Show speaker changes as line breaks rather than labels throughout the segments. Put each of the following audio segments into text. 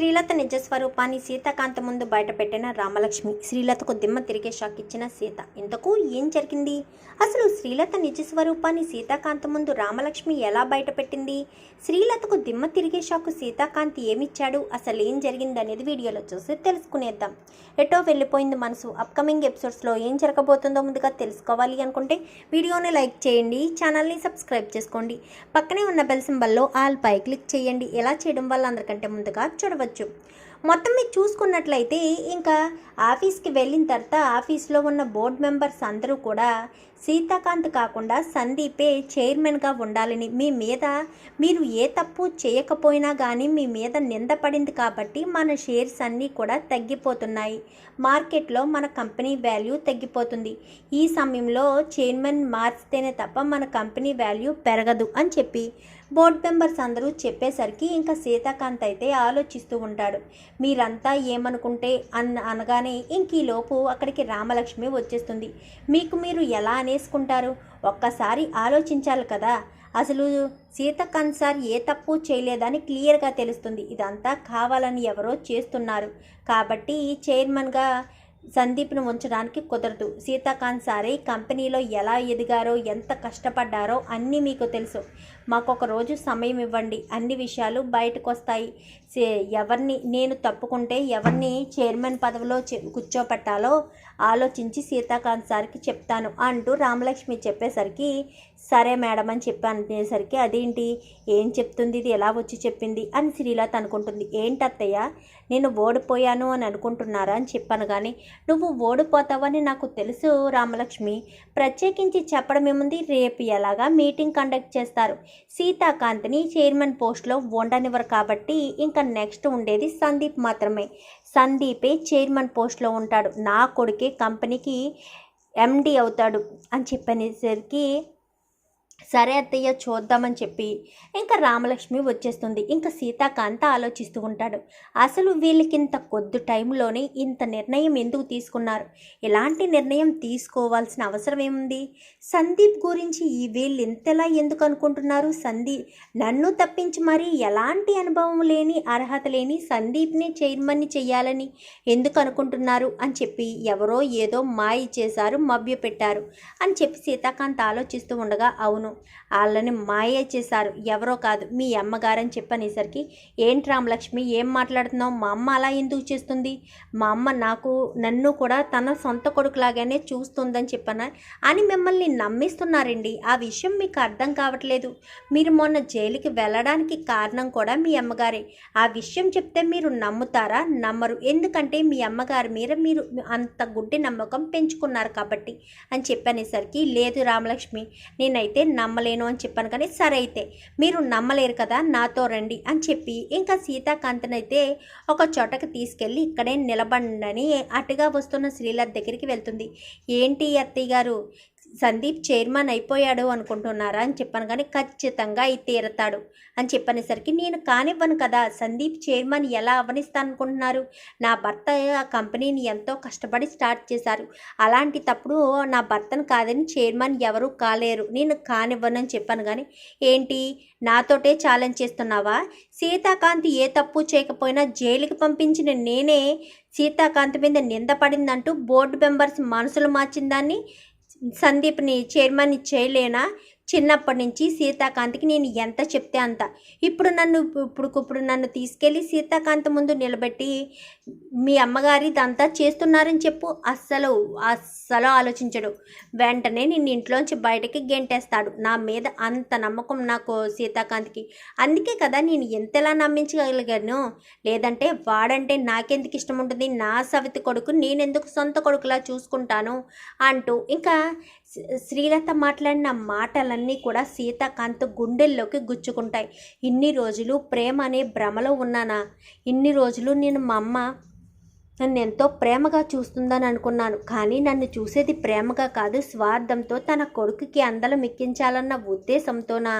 శ్రీలత నిజ స్వరూపాన్ని సీతాకాంత ముందు బయటపెట్టిన రామలక్ష్మి శ్రీలతకు దిమ్మ తిరిగే షాక్ ఇచ్చిన సీత. ఇంతకు ఏం జరిగింది? అసలు శ్రీలత నిజ స్వరూపాన్ని సీతాకాంత ముందు రామలక్ష్మి ఎలా బయటపెట్టింది? శ్రీలతకు దిమ్మ తిరిగే షాకు సీతాకాంత్ ఏమిచ్చాడు? అసలు ఏం జరిగింది అనేది వీడియోలో చూసి తెలుసుకునేద్దాం. ఎటో వెళ్ళిపోయింది మనసు. అప్కమింగ్ ఎపిసోడ్స్లో ఏం జరగబోతుందో ముందుగా తెలుసుకోవాలి అనుకుంటే వీడియోని లైక్ చేయండి ఛానల్ని సబ్స్క్రైబ్ చేసుకోండి. పక్కనే ఉన్న బెల్ సింబల్లో ఆల్ పై క్లిక్ చేయండి. ఎలా చేయడం వల్ల అందరికంటే ముందుగా చూడవచ్చు. మొత్తం మీరు చూసుకున్నట్లయితే ఇంకా ఆఫీస్కి వెళ్ళిన తర్వాత ఆఫీస్లో ఉన్న బోర్డ్ మెంబర్స్ అందరూ కూడా సీతాకాంత్ కాకుండా సందీపే చైర్మన్గా ఉండాలని మీ మీద మీరు ఏ తప్పు చేయకపోయినా కానీ మీ మీద నింద పడింది కాబట్టి మన షేర్స్ అన్నీ కూడా తగ్గిపోతున్నాయి. మార్కెట్లో మన కంపెనీ వాల్యూ తగ్గిపోతుంది. ఈ సమయంలో చైర్మన్ మార్చితేనే తప్ప మన కంపెనీ వాల్యూ పెరగదు అని చెప్పి బోర్డ్ మెంబర్స్ అందరూ చెప్పేసరికి ఇంకా సీతాకాంత్ అయితే ఆలోచిస్తూ ఉంటాడు. మీరంతా ఏమనుకుంటే అన్న అనగానే ఇంక ఈలోపు అక్కడికి రామలక్ష్మి వచ్చేస్తుంది. మీకు మీరు ఎలా అనేసుకుంటారు? ఒక్కసారి ఆలోచించాలి కదా. అసలు సీతాకాంత్ సార్ ఏ తప్పు చేయలేదని క్లియర్గా తెలుస్తుంది. ఇదంతా కావాలని ఎవరో చేస్తున్నారు. కాబట్టి చైర్మన్గా సందీప్ను ఉంచడానికి కుదరదు. సీతాకాంత్ సారే కంపెనీలో ఎలా ఎదిగారో ఎంత కష్టపడ్డారో అన్నీ మీకు తెలుసు. మాకొక రోజు సమయం ఇవ్వండి. అన్ని విషయాలు బయటకు వస్తాయి సే- ఎవరిని నేను తప్పుకుంటే ఎవరిని చైర్మన్ పదవిలో కూర్చోపెట్టాలో ఆలోచించి సీతాకాంత్ సార్కి చెప్తాను అంటూ రామలక్ష్మి చెప్పేసరికి సరే మేడం అని చెప్పి అనేసరికి అదేంటి? ఏం చెప్తుంది? ఇది ఎలా వచ్చి చెప్పింది? అని శ్రీలత అనుకుంటుంది. ఏంటి అత్తయ్య నేను ఓడిపోయాను అని అనుకుంటున్నారా? అని చెప్పాను కానీ నువ్వు ఓడిపోతావని నాకు తెలుసు రామలక్ష్మి. ప్రత్యేకించి చెప్పడం ఏముంది? రేపు ఎలాగా మీటింగ్ కండక్ట్ చేస్తారు? సీతాకాంత్ని చైర్మన్ పోస్ట్లో ఉండనివ్వరు కాబట్టి ఇంకా నెక్స్ట్ ఉండేది సందీప్ మాత్రమే. సందీపే చైర్మన్ పోస్ట్లో ఉంటాడు. నా కొడుకే కంపెనీకి ఎండి అవుతాడు అని చెప్పనేసరికి సరే అత్తయ్య చూద్దామని చెప్పి ఇంకా రామలక్ష్మి వచ్చేస్తుంది. ఇంకా సీతాకాంత ఆలోచిస్తూ ఉంటాడు. అసలు వీళ్ళకి ఇంత కొద్ది టైంలోనే ఇంత నిర్ణయం ఎందుకు తీసుకున్నారు? ఎలాంటి నిర్ణయం తీసుకోవాల్సిన అవసరం ఏముంది? సందీప్ గురించి ఈ వీళ్ళు ఇంతలా ఎందుకు అనుకుంటున్నారు? సందీప్ నన్ను తప్పించి మరీ ఎలాంటి అనుభవం లేని అర్హత లేని సందీప్ని చైర్మన్ని చేయాలని ఎందుకు అనుకుంటున్నారు? అని చెప్పి ఎవరో ఏదో మాయ చేశారు మభ్యపెట్టారు అని చెప్పి సీతాకాంత్ ఆలోచిస్తూ ఉండగా అవును వాళ్ళని మాయ చేశారు. ఎవరో కాదు మీ అమ్మగారని చెప్పనేసరికి ఏంటి రామలక్ష్మి ఏం మాట్లాడుతున్నావు? మా అమ్మ అలా ఎందుకు చేస్తుంది? మా అమ్మ నాకు నన్ను కూడా తన సొంత కొడుకులాగానే చూస్తుందని చెప్పాను? అని మిమ్మల్ని నమ్మిస్తున్నారండి. ఆ విషయం మీకు అర్థం కావట్లేదు. మీరు మొన్న జైలుకి వెళ్ళడానికి కారణం కూడా మీ అమ్మగారే. ఆ విషయం చెప్తే మీరు నమ్ముతారా? నమ్మరు. ఎందుకంటే మీ అమ్మగారి మీద మీరు అంత గుడ్డి నమ్మకం పెంచుకున్నారు కాబట్టి అని చెప్పనేసరికి లేదు రామలక్ష్మి నేనైతే నమ్మలేను అని చెప్పాను కానీ సరే అయితే మీరు నమ్మలేరు కదా నాతో రండి అని చెప్పి ఇంకా సీతాకాంతనైతే ఒక చోటకి తీసుకెళ్ళి ఇక్కడే నిలబండని అటుగా వస్తున్న శ్రీలత్ దగ్గరికి వెళ్తుంది. ఏంటి అత్తయ్య గారు? సందీప్ చైర్మన్ అయిపోయాడు అనుకుంటున్నారా అని చెప్పాను కానీ ఖచ్చితంగా అయి తీరతాడు అని చెప్పనేసరికి నేను కానివ్వను కదా సందీప్ చైర్మన్ ఎలా అవనిస్తాను అనుకుంటున్నారు నా భర్త ఆ కంపెనీని ఎంతో కష్టపడి స్టార్ట్ చేశారు. అలాంటి తప్పుడు నా భర్తను కాదని చైర్మన్ ఎవరు కాలేరు. నేను కానివ్వనని చెప్పాను కానీ ఏంటి? నాతోటే ఛాలెంజ్ చేస్తున్నావా? సీతాకాంత్ ఏ తప్పు చేయకపోయినా జైలుకి పంపించిన నేనే సీతాకాంత్ మీద నింద పడిందంటూ బోర్డు మెంబర్స్ మనసులు మార్చిందాన్ని సందీప్ని చైర్మన్ చేయలేనా చిన్నప్పటి నుంచి సీతాకాంత్కి నేను ఎంత చెప్తే అంత. ఇప్పుడు నన్ను ఇప్పుడు ఇప్పుడు నన్ను తీసుకెళ్ళి సీతాకాంత్ ముందు నిలబెట్టి మీ అమ్మగారి ఇదంతా చేస్తున్నారని చెప్పు అస్సలు అస్సలు ఆలోచించడు. వెంటనే నిన్ను ఇంట్లోంచి బయటకి గెంటేస్తాడు. నా మీద అంత నమ్మకం నాకు సీతాకాంత్కి. అందుకే కదా నేను ఎంతలా నమ్మించగలిగాను. లేదంటే వాడంటే నాకెందుకు ఇష్టం ఉంటుంది నా సవితి కొడుకు నేనెందుకు సొంత కొడుకులా చూసుకుంటాను? అంటూ ఇంకా శ్రీలత మాట్లాడిన మాటలన్నీ కూడా సీతాకాంత్ గుండెల్లోకి గుచ్చుకుంటాయి. ఇన్ని రోజులు ప్రేమ అనే భ్రమలో ఉన్నానా? ఇన్ని రోజులు నేను మా అమ్మ నన్ను ఎంతో ప్రేమగా చూస్తుందని అనుకున్నాను. కానీ నన్ను చూసేది ప్రేమగా కాదు స్వార్థంతో తన కొడుకుకి అందలం ఎక్కించాలన్న ఉద్దేశంతోనా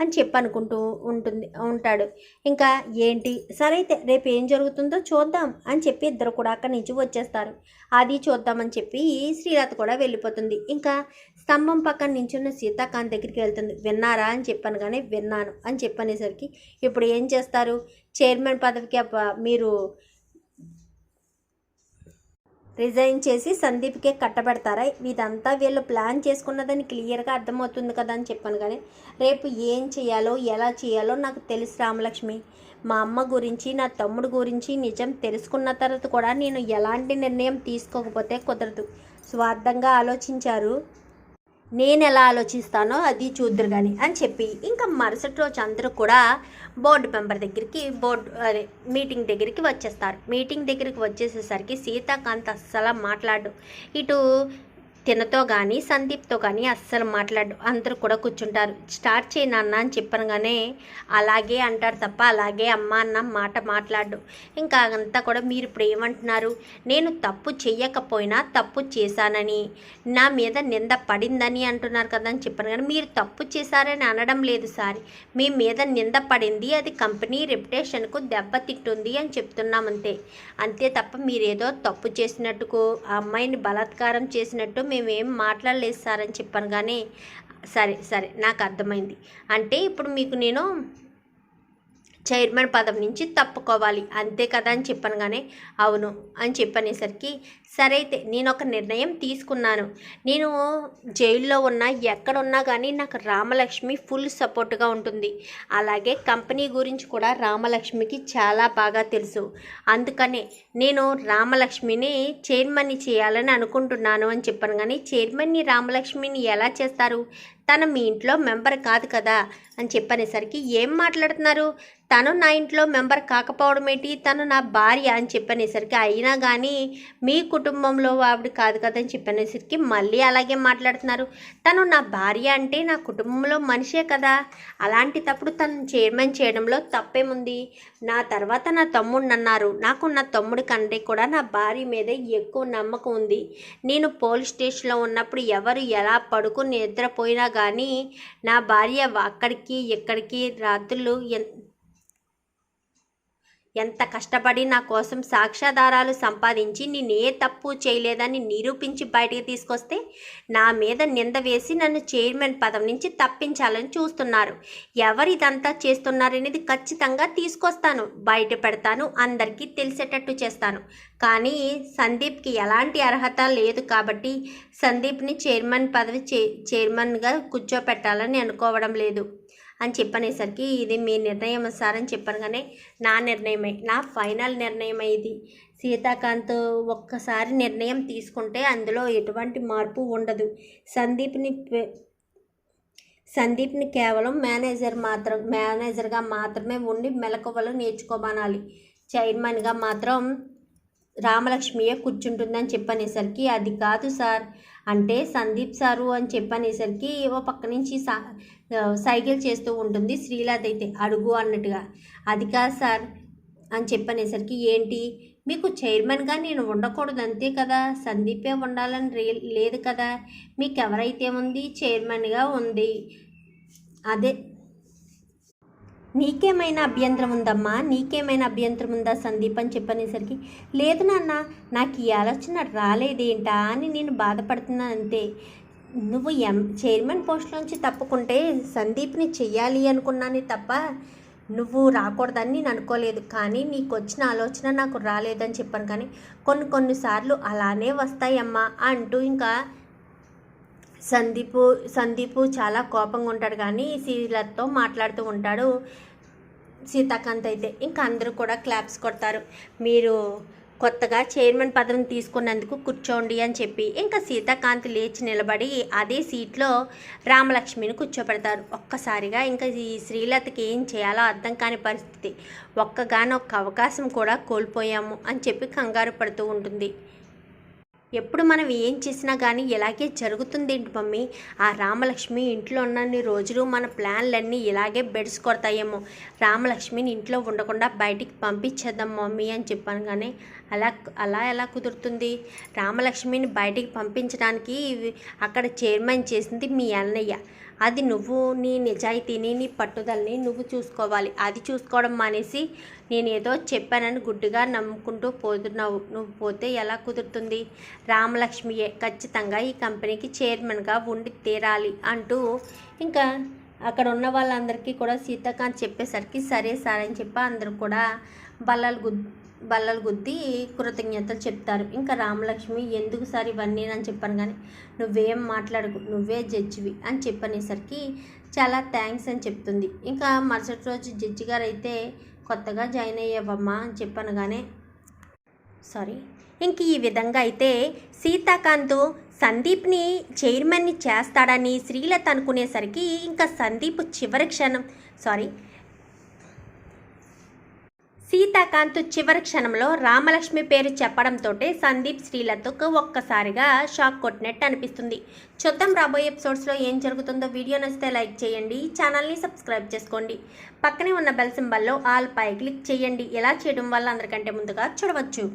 అని చెప్పనుకుంటూ ఉంటుంది ఉంటాడు. ఇంకా ఏంటి? సరే అయితే రేపు ఏం జరుగుతుందో చూద్దాం అని చెప్పి ఇద్దరు కూడా అక్కడి నుంచి వచ్చేస్తారు. అది చూద్దామని చెప్పి శ్రీలత కూడా వెళ్ళిపోతుంది. ఇంకా స్తంభం పక్కన నించున్న సీతాకాంత్ దగ్గరికి వెళ్తుంది. విన్నారా అని చెప్పాను కానీ విన్నాను అని చెప్పనేసరికి ఇప్పుడు ఏం చేస్తారు? చైర్మన్ పదవికి మీరు రిజైన్ చేసి సందీప్కే కట్టబెడతారా? ఇదంతా వీళ్ళు ప్లాన్ చేసుకున్నదని క్లియర్గా అర్థమవుతుంది కదా అని చెప్పాను కానీ రేపు ఏం చేయాలో ఎలా చేయాలో నాకు తెలుసు రామలక్ష్మి. మా అమ్మ గురించి నా తమ్ముడు గురించి నిజం తెలుసుకున్న తర్వాత కూడా నేను ఎలాంటి నిర్ణయం తీసుకోకపోతే కుదరదు. స్వార్థంగా ఆలోచించారు. నేను ఎలా ఆలోచిస్తానో అది చూద్దరు కానీ అని చెప్పి ఇంకా మరుసటి రోజు అందరూ కూడా బోర్డు మెంబర్ దగ్గరికి బోర్డు అదే మీటింగ్ దగ్గరికి వచ్చేస్తారు. మీటింగ్ దగ్గరికి వచ్చేసేసరికి సీతాకాంత్ అస్సలు మాట్లాడు. ఇటు తినతో కానీ సందీప్తో కానీ అస్సలు మాట్లాడు. అందరూ కూడా కూర్చుంటారు. స్టార్ట్ చేయి నాన్న అని చెప్పనగానే అలాగే అంటారు తప్ప అలాగే అమ్మ అన్న మాట మాట్లాడు. ఇంకా అంతా కూడా మీరు ఇప్పుడు ఏమంటున్నారు? నేను తప్పు చెయ్యకపోయినా తప్పు చేశానని నా మీద నింద పడిందని అంటున్నారు కదా అని చెప్పాను కానీ మీరు తప్పు చేశారని అనడం లేదు సార్. మీ మీద నింద పడింది అది కంపెనీ రెప్యుటేషన్కు దెబ్బతిట్టుంది అని చెప్తున్నామంతే. అంతే అంతే తప్ప మీరేదో తప్పు చేసినట్టుకు ఆ అమ్మాయిని బలాత్కారం చేసినట్టు మేమేం మాట్లాడలేదు సార్ అని చెప్పాను కానీ సరే సరే నాకు అర్థమైంది. అంటే ఇప్పుడు మీకు నేను చైర్మన్ పదవి నుంచి తప్పుకోవాలి. అంతే కదా అని చెప్పాను కానీ అవును అని చెప్పనేసరికి సరే అయితే నేను ఒక నిర్ణయం తీసుకున్నాను. నేను జైల్లో ఉన్నా ఎక్కడున్నా కానీ నాకు రామలక్ష్మి ఫుల్ సపోర్ట్గా ఉంటుంది. అలాగే కంపెనీ గురించి కూడా రామలక్ష్మికి చాలా బాగా తెలుసు. అందుకనే నేను రామలక్ష్మిని చైర్మన్ని చేయాలని అనుకుంటున్నాను అని చెప్పాను కానీ చైర్మన్ని రామలక్ష్మిని ఎలా చేస్తారు? తను మీ ఇంట్లో మెంబర్ కాదు కదా అని చెప్పనేసరికి ఏం మాట్లాడుతున్నారు? తను నా ఇంట్లో మెంబర్ కాకపోవడం ఏంటి? తను నా భార్య అని చెప్పనేసరికి అయినా కానీ మీ కుటుంబంలో ఆవిడ కాదు కదా అని చెప్పనేసరికి మళ్ళీ అలాగే మాట్లాడుతున్నారు. తను నా భార్య అంటే నా కుటుంబంలో మనిషే కదా. అలాంటి తప్పుడు తను చైర్మన్ చేయడంలో తప్పేముంది? నా తర్వాత నా తమ్ముడు అన్నారు. నాకు నా తమ్ముడి కంటే కూడా నా భార్య మీద ఎక్కువ నమ్మకం ఉంది. నేను పోలీస్ స్టేషన్లో ఉన్నప్పుడు ఎవరు ఎలా పడుకుని నిద్రపోయినా కానీ నా భార్య అక్కడికి ఎక్కడికి రాత్రులు ఎన్ ఎంత కష్టపడి నా కోసం సాక్ష్యాధారాలు సంపాదించి నేను ఏ తప్పు చేయలేదని నిరూపించి బయటికి తీసుకొస్తే నా మీద నింద వేసి నన్ను చైర్మన్ పదవి నుంచి తప్పించాలని చూస్తున్నారు. ఎవరు ఇదంతా చేస్తున్నారనేది ఖచ్చితంగా తీసుకొస్తాను. బయట పెడతాను అందరికీ తెలిసేటట్టు చేస్తాను. కానీ సందీప్కి ఎలాంటి అర్హత లేదు కాబట్టి సందీప్ని చైర్మన్ పదవి చే చైర్మన్గా కూర్చోపెట్టాలని అనుకోవడం లేదు. అని చెప్పనేసరికి ఇది మీ నిర్ణయం సార్ అని చెప్పాను కానీ నా నిర్ణయమే నా ఫైనల్ నిర్ణయం ఇది. సీతాకాంత్ ఒక్కసారి నిర్ణయం తీసుకుంటే అందులో ఎటువంటి మార్పు ఉండదు. సందీప్ని సందీప్ని కేవలం మేనేజర్ మాత్రం మేనేజర్గా మాత్రమే ఉండి మెలకువలు నేర్చుకోమనాలి. చైర్మన్గా మాత్రం రామలక్ష్మియే కూర్చుంటుందని చెప్పనేసరికి అది కాదు సార్. అంటే సందీప్ సారు అని చెప్పనేసరికి ఓ పక్క నుంచి సా సైకిల్ చేస్తూ ఉంటుంది శ్రీలత అయితే. అడుగు అన్నట్టుగా. అది కాదు సార్ అని చెప్పనేసరికి ఏంటి? మీకు చైర్మన్గా నేను ఉండకూడదు అంతే కదా. సందీపే ఉండాలని రే లేదు కదా. మీకు ఎవరైతే ఉంది చైర్మన్గా ఉంది. అదే నీకేమైనా అభ్యంతరం ఉందమ్మా? నీకేమైనా అభ్యంతరం ఉందా సందీప్ అని చెప్పనేసరికి లేదు నాన్న నాకు ఈ ఆలోచన రాలేదేంటా అని నేను బాధపడుతున్నాను అంతే. నువ్వు ఎం చైర్మన్ పోస్ట్లోంచి తప్పుకుంటే సందీప్ని చెయ్యాలి అనుకున్నాను తప్ప నువ్వు రాకూడదని నేను అనుకోలేదు. కానీ నీకు వచ్చిన ఆలోచన నాకు రాలేదని చెప్పాను కానీ కొన్ని కొన్నిసార్లు అలానే వస్తాయమ్మా అంటూ ఇంకా సందీపు సందీపు చాలా కోపంగా ఉంటాడు కానీ సీరియలతో మాట్లాడుతూ ఉంటాడు. సీతాకాంత్ అయితే ఇంకా అందరూ కూడా క్లాప్స్ కొడతారు. మీరు కొత్తగా చైర్మన్ పదవిని తీసుకున్నందుకు కూర్చోండి అని చెప్పి ఇంకా సీతాకాంత్ లేచి నిలబడి అదే సీట్లో రామలక్ష్మిని కూర్చోబెడతారు. ఒక్కసారిగా ఇంకా ఈ శ్రీలతకి ఏం చేయాలో అర్థం కాని పరిస్థితి. ఒక్కగానొక్క అవకాశం కూడా కోల్పోయాము అని చెప్పి కంగారు పడుతూ ఉంటుంది. ఎప్పుడు మనం ఏం చేసినా కానీ ఇలాగే జరుగుతుంది ఏంటి మమ్మీ? ఆ రామలక్ష్మి ఇంట్లో ఉన్నన్ని రోజులు మన ప్లాన్లన్నీ ఇలాగే బెడ్స్ కొడతాయేమో. రామలక్ష్మిని ఇంట్లో ఉండకుండా బయటికి పంపించేద్దాం మమ్మీ అని చెప్పాను కానీ అలా అలా ఎలా కుదురుతుంది? రామలక్ష్మిని బయటికి పంపించడానికి అక్కడ చైర్మన్ చేసింది మీ అన్నయ్య. అది నువ్వు నీ నిజాయితీని నీ పట్టుదలని నువ్వు చూసుకోవాలి. అది చూసుకోవడం మానేసి నేను ఏదో చెప్పానని గుడ్డుగా నమ్ముకుంటూ పోతున్నావు. నువ్వు పోతే ఎలా కుదురుతుంది? రామలక్ష్మియే ఖచ్చితంగా ఈ కంపెనీకి చైర్మన్గా ఉండి తీరాలి అంటూ ఇంకా అక్కడ ఉన్న వాళ్ళందరికీ కూడా సీతాకాంత్ చెప్పేసరికి సరే సార్ అని చెప్పి అందరూ కూడా బల్లలు గుద్దు బల్లలు గుద్ది కృతజ్ఞతలు చెప్తారు. ఇంకా రామలక్ష్మి ఎందుకు సార్ ఇవన్నీ అని చెప్పాను కానీ నువ్వేం మాట్లాడకు నువ్వే జడ్జివి అని చెప్పనేసరికి చాలా థ్యాంక్స్ అని చెప్తుంది. ఇంకా మరుసటి రోజు జడ్జి గారు అయితే కొత్తగా జాయిన్ అయ్యావమ్మా అని చెప్పనగానే సారీ. ఇంక ఈ విధంగా అయితే సీతాకాంత్ సందీప్ని చైర్మన్ని చేస్తాడని శ్రీలత అనుకునేసరికి ఇంకా సందీప్ చివరి క్షణం సారీ సీతాకాంత్ చివరి క్షణంలో రామలక్ష్మి పేరు చెప్పడంతో సందీప్ శ్రీలతకు ఒక్కసారిగా షాక్ కొట్టినట్టు అనిపిస్తుంది. చూద్దాం రాబోయే ఎపిసోడ్స్లో ఏం జరుగుతుందో. వీడియో నచ్చితే లైక్ చేయండి ఛానల్ని సబ్స్క్రైబ్ చేసుకోండి. పక్కనే ఉన్న బెల్ సింబల్లో ఆల్ పై క్లిక్ చేయండి. ఇలా చేయడం వల్ల అందరికంటే ముందుగా చూడవచ్చు.